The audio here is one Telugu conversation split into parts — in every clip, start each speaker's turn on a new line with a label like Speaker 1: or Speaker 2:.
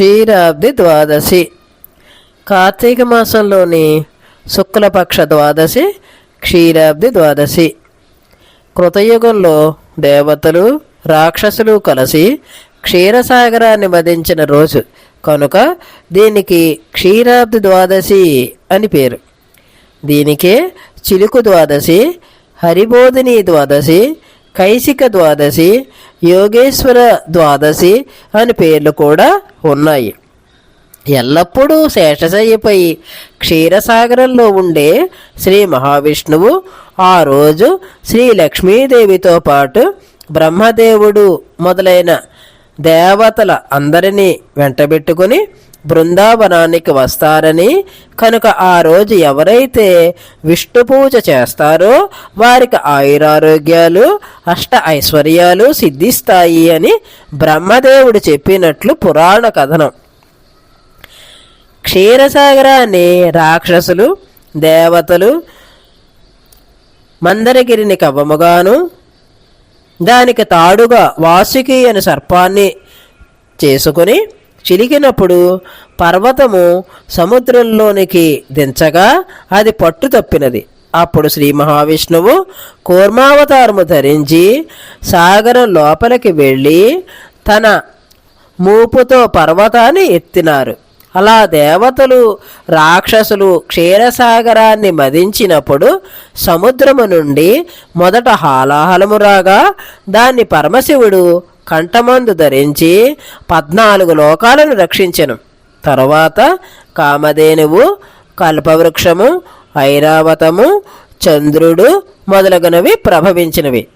Speaker 1: క్షీరాబ్ది ద్వాదశి కార్తీక మాసంలోని శుక్లపక్ష ద్వాదశి క్షీరాబ్ది ద్వాదశి కృతయుగంలో దేవతలు రాక్షసులు కలిసి క్షీరసాగరాన్ని వధించిన రోజు. కనుక దీనికి క్షీరాబ్ది ద్వాదశి అని పేరు. దీనికే చిలుకు ద్వాదశి హరిబోధిని ద్వాదశి కైశిక ద్వాదశి యోగేశ్వర ద్వాదశి అని పేర్లు కూడా ఉన్నాయి. ఎల్లప్పుడూ శేషశయ్యపై క్షీరసాగరంలో ఉండే శ్రీ మహావిష్ణువు ఆ రోజు శ్రీ లక్ష్మీదేవితో పాటు బ్రహ్మదేవుడు మొదలైన దేవతల అందరినీ వెంటబెట్టుకుని బృందావనానికి వస్తారని కనుక ఆ రోజు ఎవరైతే విష్ణు పూజ చేస్తారో వారికి ఆయురారోగ్యాలు అష్ట ఐశ్వర్యాలు సిద్ధిస్తాయి అని బ్రహ్మదేవుడు చెప్పినట్లు పురాణ కథనం. క్షీరసాగరాన్ని రాక్షసులు దేవతలు మందరగిరిని కవ్వముగాను దానికి తాడుగా వాసుకి అని సర్పాన్ని చేసుకుని చిలికినప్పుడు పర్వతము సముద్రంలోనికి దించగా అది పట్టు తప్పినది. అప్పుడు శ్రీ మహావిష్ణువు కూర్మావతారము ధరించి సాగరం లోపలికి వెళ్ళి తన మూపుతో పర్వతాన్ని ఎత్తినారు. అలా దేవతలు రాక్షసులు క్షీరసాగరాన్ని మదించినప్పుడు సముద్రము నుండి మొదట హాలాహలము రాగా దాన్ని పరమశివుడు కంఠమందు ధరించి పద్నాలుగు లోకాలను రక్షించెను. తరువాత కామధేనువు కల్పవృక్షము ఐరావతము చంద్రుడు మొదలగునవి ప్రభవించినవి.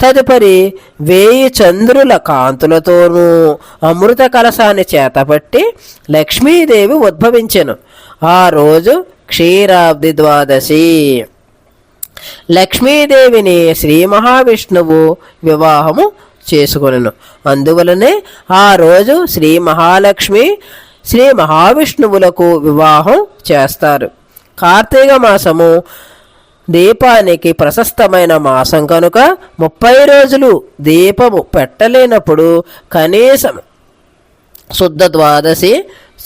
Speaker 1: తదుపరి వేయి చంద్రుల కాంతులతోనూ అమృత కలశాన్ని చేతపట్టి లక్ష్మీదేవి ఉద్భవించెను. ఆ రోజు క్షీరాబ్ది ద్వాదశి. లక్ష్మీదేవిని శ్రీ మహావిష్ణువు వివాహము చేసుకొనెను. అందువలనే ఆ రోజు శ్రీ మహాలక్ష్మి శ్రీ మహావిష్ణువులకు వివాహం చేస్తారు. కార్తీక మాసము దీపానికి ప్రశస్తమైన మాసం కనుక ముప్పై రోజులు దీపము పెట్టలేనప్పుడు కనీసం శుద్ధ ద్వాదశి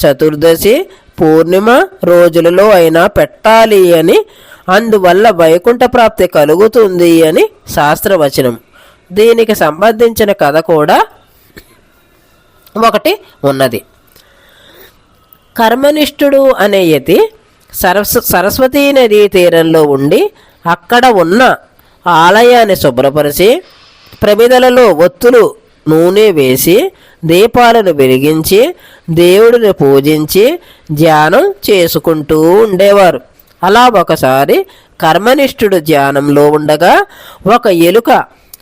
Speaker 1: చతుర్దశి పూర్ణిమ రోజులలో అయినా పెట్టాలి అని అందువల్ల వైకుంఠ ప్రాప్తి కలుగుతుంది అని శాస్త్రవచనం. దీనికి సంబంధించిన కథ కూడా ఒకటి ఉన్నది. కర్మనిష్ఠుడు అనే యతి సరస్వ సరస్వతీ నదీ తీరంలో ఉండి అక్కడ ఉన్న ఆలయాన్ని శుభ్రపరిచి ప్రమిదలలో ఒత్తులు నూనె వేసి దీపాలను వెలిగించి దేవుడిని పూజించి ధ్యానం చేసుకుంటూ ఉండేవారు. అలా ఒకసారి కర్మనిష్ఠుడు ధ్యానంలో ఉండగా ఒక ఎలుక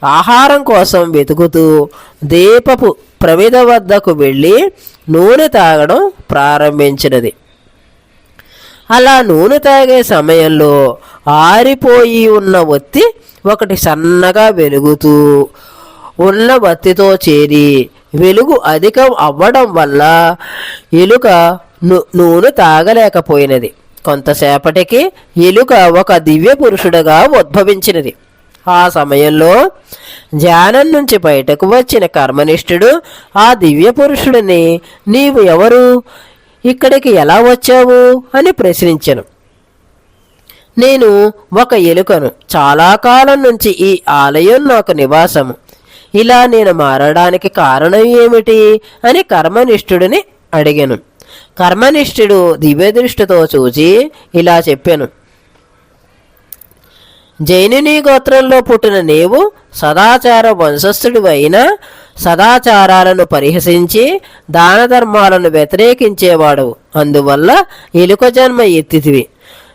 Speaker 1: ఆహారం కోసం వెతుకుతూ దీపపు ప్రమిద వద్దకు వెళ్ళి నూనె తాగడం ప్రారంభించినది. అలా నూనె తాగే సమయంలో ఆరిపోయి ఉన్న ఒత్తి ఒకటి సన్నగా వెలుగుతూ ఉన్న వత్తితో చేరి వెలుగు అధికం అవ్వడం వల్ల ఎలుక నూనె తాగలేకపోయినది. కొంతసేపటికి ఎలుక ఒక దివ్య పురుషుడుగా ఉద్భవించినది. ఆ సమయంలో ధ్యానం నుంచి బయటకు వచ్చిన కర్మనిష్ఠుడు ఆ దివ్య పురుషుడిని నీవు ఎవరు? ఇక్కడికి ఎలా వచ్చావు? అని ప్రశ్నించను. నేను ఒక ఎలుకను. చాలా కాలం నుంచి ఈ ఆలయం నాకు నివాసము. ఇలా నేను మారడానికి కారణం ఏమిటి? అని కర్మనిష్ఠుడిని అడిగాను. కర్మనిష్ఠుడు దివ్యదృష్టితో చూచి ఇలా చెప్పాను. జైనుని గోత్రంలో పుట్టిన నీవు సదాచార వంశస్థుడు అయినా సదాచారాలను పరిహసించి దాన ధర్మాలను వ్యతిరేకించేవాడు. అందువల్ల ఎలుక జన్మ ఎత్తితివి.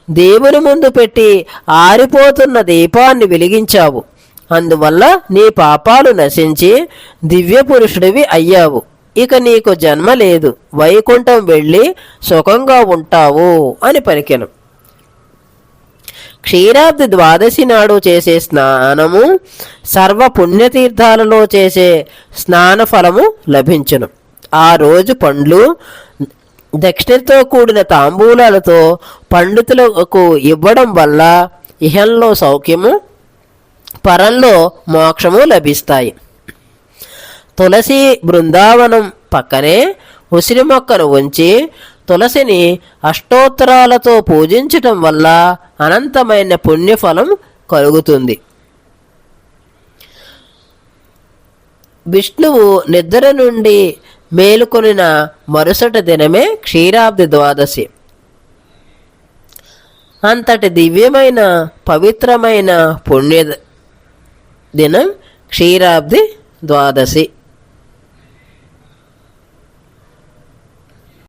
Speaker 1: దేవుని ముందు పెట్టి ఆరిపోతున్న దీపాన్ని వెలిగించావు. అందువల్ల నీ పాపాలు నశించి దివ్య పురుషుడివి అయ్యావు. ఇక నీకు జన్మ లేదు. వైకుంఠం వెళ్ళి సుఖంగా ఉంటావు అని పలికెను. క్షీరాబ్ది ద్వాదశి నాడు చేసే స్నానము సర్వ పుణ్యతీర్థాలలో చేసే స్నాన ఫలము లభించును. ఆ రోజు పండ్లు దక్షిణతో కూడిన తాంబూలాలతో పండితులకు ఇవ్వడం వల్ల ఇహంలో సౌఖ్యము పరంలో మోక్షము లభిస్తాయి. తులసి బృందావనం పక్కనే ఉసిరి మొక్కను ఉంచి తులసిని అష్టోత్తరాలతో పూజించటం వల్ల అనంతమైన పుణ్యఫలం కలుగుతుంది. విష్ణువు నిద్ర నుండి మేలుకొనిన మరుసటి దినమే క్షీరాబ్ది ద్వాదశి. అంతటి దివ్యమైన పవిత్రమైన పుణ్య దినం క్షీరాబ్ది ద్వాదశి.